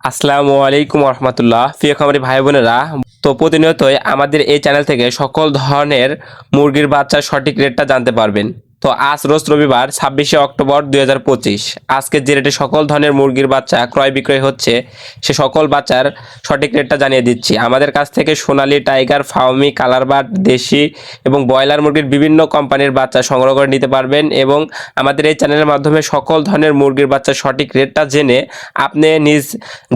আসসালামু আলাইকুম রহমতুল্লাহ প্রিয় খামারি ভাই বোনেরা তো প্রতিনিয়তই আমাদের এই চ্যানেল থেকে সকল ধরনের মুরগির বাচ্চার সঠিক রেটটা জানতে পারবেন। তো আজ রোজ রবিবার, ছাব্বিশে অক্টোবর দু হাজার পঁচিশ। আজকে যে রেটে সকল ধরনের মুরগির বাচ্চা ক্রয় বিক্রয় হচ্ছে, সে সকল বাচ্চার সঠিক রেটটা জানিয়ে দিচ্ছি। আমাদের কাছ থেকে সোনালি, টাইগার ফাউমি কালারবাট দেশি এবং ব্রয়লার মুরগির বিভিন্ন কোম্পানির বাচ্চা সংগ্রহ করে নিতে পারবেন এবং আমাদের এই চ্যানেলের মাধ্যমে সকল ধরনের মুরগির বাচ্চার সঠিক রেটটা জেনে আপনি নিজ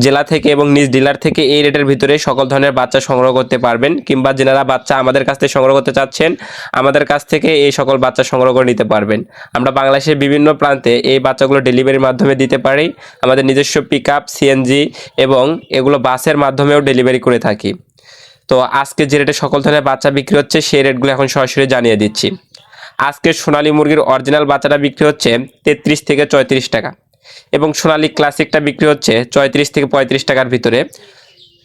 জেলা থেকে এবং নিজ ডিলার থেকে এই রেটের ভিতরে সকল ধরনের বাচ্চা সংগ্রহ করতে পারবেন কিংবা যেনারা বাচ্চা আমাদের কাছ থেকে সংগ্রহ করতে চাচ্ছেন, আমাদের কাছ থেকে এই সকল বাচ্চা সংগ্রহ করে নিতে পারবেন। আমরা বাংলাদেশের বিভিন্ন প্রান্তে এই বাচ্চাগুলো ডেলিভারির মাধ্যমে দিতে পারি। আমাদের নিজস্ব পিক আপ সিএনজি এবং এগুলো বাসের মাধ্যমেও ডেলিভারি করে থাকি। তো আজকে যে রেটে সকল ধরনের বাচ্চা বিক্রি হচ্ছে, সেই রেটগুলো এখন সরাসরি জানিয়ে দিচ্ছি। আজকে সোনালী মুরগির অরিজিনাল বাচ্চাটা বিক্রি হচ্ছে তেত্রিশ থেকে চৌত্রিশ টাকা এবং সোনালী ক্লাসিকটা বিক্রি হচ্ছে চৌত্রিশ থেকে পঁয়ত্রিশ টাকার ভিতরে।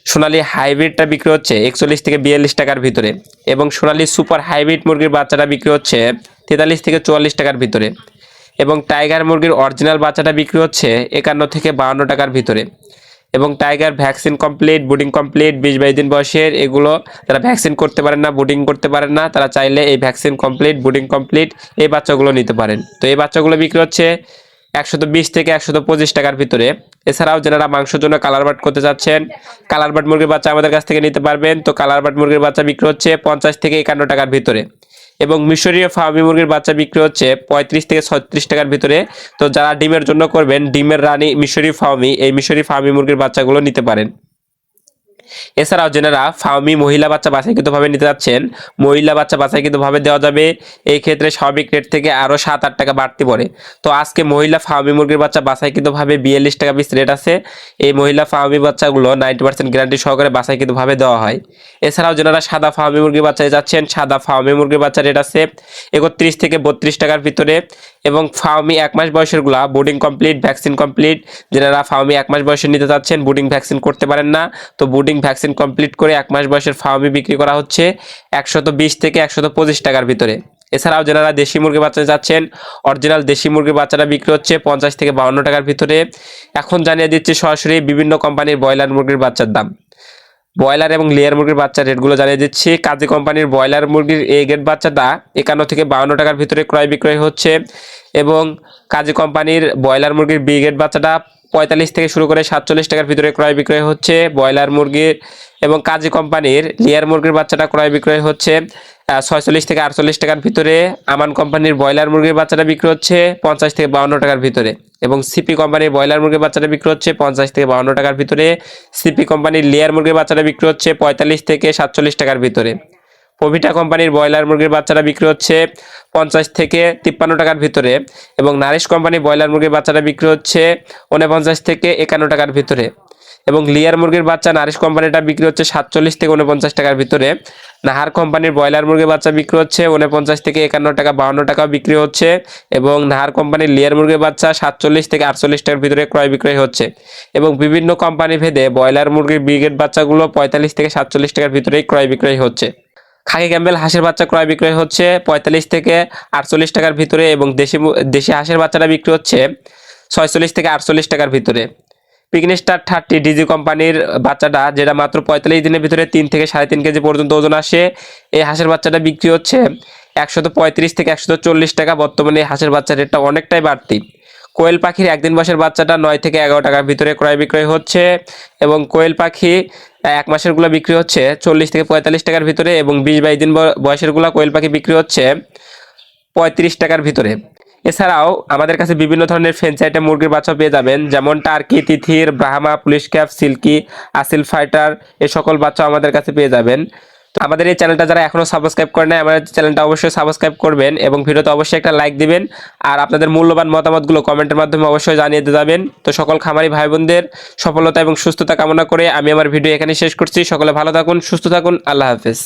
সোনালী হাইব্রিডটা বিক্রি হচ্ছে একচল্লিশ থেকে বিয়াল্লিশ টাকার ভিতরে এবং সোনালী সুপার হাইব্রিড মুরগির বাচ্চাটা বিক্রি হচ্ছে তেতাল্লিশ থেকে চুয়াল্লিশ টাকার ভিতরে এবং টাইগার মুরগির অরিজিনাল বাচ্চাটা বিক্রি হচ্ছে একান্ন থেকে বাহান্ন টাকার ভিতরে এবং tiger vaccine complete brooding complete, বিশ বাইশ দিন বয়সের এগুলো তারা ভ্যাকসিন করতে পারেন না বুডিং করতে পারেন না, তারা চাইলে এই ভ্যাকসিন কমপ্লিট বুডিং কমপ্লিট এই বাচ্চাগুলো নিতে পারেন। তো এই বাচ্চাগুলো বিক্রি হচ্ছে একশত বিশ থেকে একশত পঁচিশ টাকার ভিতরে। এছাড়াও যারা মাংসের জন্য কালার বাট করতে চাচ্ছেন কালার বাট মুরগির বাচ্চা আমাদের কাছ থেকে নিতে পারবেন। তো কালার বাট মুরগির বাচ্চা বিক্রি হচ্ছে পঞ্চাশ থেকে একান্ন টাকার ভিতরে। এবং মিশরীয় ফার্মি মুরগির বাচ্চা বিক্রি হচ্ছে পঁয়ত্রিশ থেকে ছত্রিশ টাকার ভিতরে। তো যারা ডিমের জন্য করবেন, ডিমের রানী মিশরি ফার্মি, এই মিশরি ফার্মি মুরগির বাচ্চাগুলো নিতে পারেন। এছাড়াও যেনারা ফার্মি মহিলা বাচ্চা বাছাইকৃতভাবে নিতে যাচ্ছেন। মহিলা বাচ্চা বাছাইকৃতভাবে দেওয়া যাবে। এই ক্ষেত্রে স্বাভাবিক রেট থেকে আরও সাত আট টাকা বাড়তি পড়ে। তো আজকে মহিলা ফার্মি মুরগির বাচ্চা বাছাইকৃতভাবে বিয়াল্লিশ টাকা পিস রেট আছে। এই মহিলা ফার্মি বাচ্চাগুলো নাইনটি পার্সেন্ট গ্যারান্টি সহকারে বাছাইকৃতভাবে দেওয়া হয়। এছাড়াও যেনারা সাদা ফার্মি মুরগির বাচ্চায় যাচ্ছেন। সাদা ফার্মি মুরগির বাচ্চা রেট আছে একত্রিশ থেকে বত্রিশ টাকার ভিতরে এবং ফার্মি এক মাস বয়সেরগুলা বোর্ডিং কমপ্লিট, ভ্যাকসিন কমপ্লিট। যেনারা ফার্মি এক মাস বয়সের নিতে চাচ্ছেন বোর্ডিং ভ্যাকসিন করতে পারেন না। তো বুডিং ভ্যাকসিন কমপ্লিট করে এক মাস বয়সের ফার্মি বিক্রি করা হচ্ছে একশত বিশ থেকে একশত পঁচিশ টাকার ভিতরে। এছাড়াও যারা দেশি মুরগির বাচ্চা চাচ্ছেন অরিজিনাল দেশি মুরগির বাচ্চাটা বিক্রি হচ্ছে পঞ্চাশ থেকে বাউন্ন টাকার ভিতরে। এখন জানিয়ে দিচ্ছে সরাসরি বিভিন্ন কোম্পানির ব্রয়লার মুরগির বাচ্চার দাম। ব্রয়লার এবং লেয়ার মুরগির বাচ্চার রেটগুলো জানিয়ে দিচ্ছি। কাজী কোম্পানির ব্রয়লার মুরগির এ গেট বাচ্চাটা একান্ন থেকে বাউন্ন টাকার ভিতরে ক্রয় বিক্রয় হচ্ছে এবং কাজী কোম্পানির ব্রয়লার মুরগির বি গেট বাচ্চাটা পঁয়তাল্লিশ থেকে শুরু করে সাতচল্লিশ টাকার ভিতরে ক্রয় বিক্রয় হচ্ছে। ব্রয়লার মুরগির এবং কাজী কোম্পানির লেয়ার মুরগির বাচ্চাটা ক্রয় বিক্রয় হচ্ছে ছয়চল্লিশ থেকে আটচল্লিশ টাকার ভিতরে। আমান কোম্পানির ব্রয়লার মুরগির বাচ্চাটা বিক্রি হচ্ছে পঞ্চাশ থেকে বাউন্ন টাকার ভিতরে এবং সিপি কোম্পানির ব্রয়লার মুরগির বাচ্চাটা বিক্রি হচ্ছে পঞ্চাশ থেকে বাউন্ন টাকার ভিতরে। সিপি কোম্পানির লেয়ার মুরগির বাচ্চাটা বিক্রি হচ্ছে পঁয়তাল্লিশ থেকে সাতচল্লিশ টাকার ভিতরে। পভিটা কোম্পানির ব্রয়লার মুরগির বাচ্চাটা বিক্রি হচ্ছে পঞ্চাশ থেকে তিপ্পান্ন টাকার ভিতরে এবং নারিশ কোম্পানির ব্রয়লার মুরগির বাচ্চাটা বিক্রি হচ্ছে উনপঞ্চাশ থেকে একান্ন টাকার ভিতরে। এবং লিয়ার মুরগির বাচ্চা নারিশ কোম্পানিটা বিক্রি হচ্ছে সাতচল্লিশ থেকে উনপঞ্চাশ টাকার ভিতরে। নাহার কোম্পানির ব্রয়লার মুরগির বাচ্চা বিক্রি হচ্ছে উনপঞ্চাশ থেকে একান্ন টাকা বাউন্ন টাকা বিক্রি হচ্ছে এবং নাহার কোম্পানির লিয়ার মুরগির বাচ্চা সাতচল্লিশ থেকে আটচল্লিশ টাকার ভিতরে ক্রয় বিক্রয় হচ্ছে। এবং বিভিন্ন কোম্পানি ভেদে ব্রয়লার মুরগির ব্রিগেড বাচ্চাগুলো পঁয়তাল্লিশ থেকে সাতচল্লিশ টাকার ভিতরেই ক্রয় বিক্রয় হচ্ছে। খাকি ক্যাম্বেল হাঁসের বাচ্চা ক্রয় বিক্রয় হচ্ছে পঁয়তাল্লিশ থেকে আটচল্লিশ টাকার ভিতরে এবং দেশি দেশি হাঁসের বাচ্চাটা বিক্রি হচ্ছে ছয়চল্লিশ থেকে আটচল্লিশ টাকার ভিতরে। পিকনিস্টার থার্টি ডিজি কোম্পানির বাচ্চাটা, যেটা মাত্র পঁয়তাল্লিশ দিনের ভিতরে তিন থেকে সাড়ে তিন কেজি পর্যন্ত ওজন আসে, এই হাঁসের বাচ্চাটা বিক্রি হচ্ছে একশত পঁয়ত্রিশ থেকে একশত চল্লিশ টাকা। বর্তমানে হাঁসের বাচ্চা রেটটা অনেকটাই বাড়তি। কোয়েল পাখির একদিন বয়সের বাচ্চাটা নয় থেকে এগারো টাকার ভিতরে ক্রয় বিক্রয় হচ্ছে এবং কোয়েল পাখি এক মাসেরগুলো বিক্রি হচ্ছে চল্লিশ থেকে পঁয়তাল্লিশ টাকার ভিতরে এবং বিশ বাইশ দিন বয়সেরগুলো কোয়েল পাখি বিক্রি হচ্ছে পঁয়ত্রিশ টাকার ভিতরে। এছাড়াও আমাদের কাছে বিভিন্ন ধরনের ফ্রেঞ্চাইটে মুরগির বাচ্চা পেয়ে যাবেন, যেমন টার্কি তিথির Brahma polish cap silky Aseel fighter এ সকল বাচ্চা আমাদের কাছে পেয়ে যাবেন। আমাদের এই চ্যানেলটা যারা এখনও সাবস্ক্রাইব করে নাই, আমাদের চ্যানেলটা অবশ্যই সাবস্ক্রাইব করবেন এবং ভিডিওতে অবশ্যই একটা লাইক দিবেন। আর আপনাদের মূল্যবান মতামতগুলো কমেন্টের মাধ্যমে অবশ্যই জানিয়ে দিয়ে যাবেন। তো সকল খামারি ভাই বোনদের সফলতা এবং সুস্থতা কামনা করে আমি আমার ভিডিও এখানে শেষ করছি। সকলে ভালো থাকুন, সুস্থ থাকুন, আল্লাহ হাফেজ।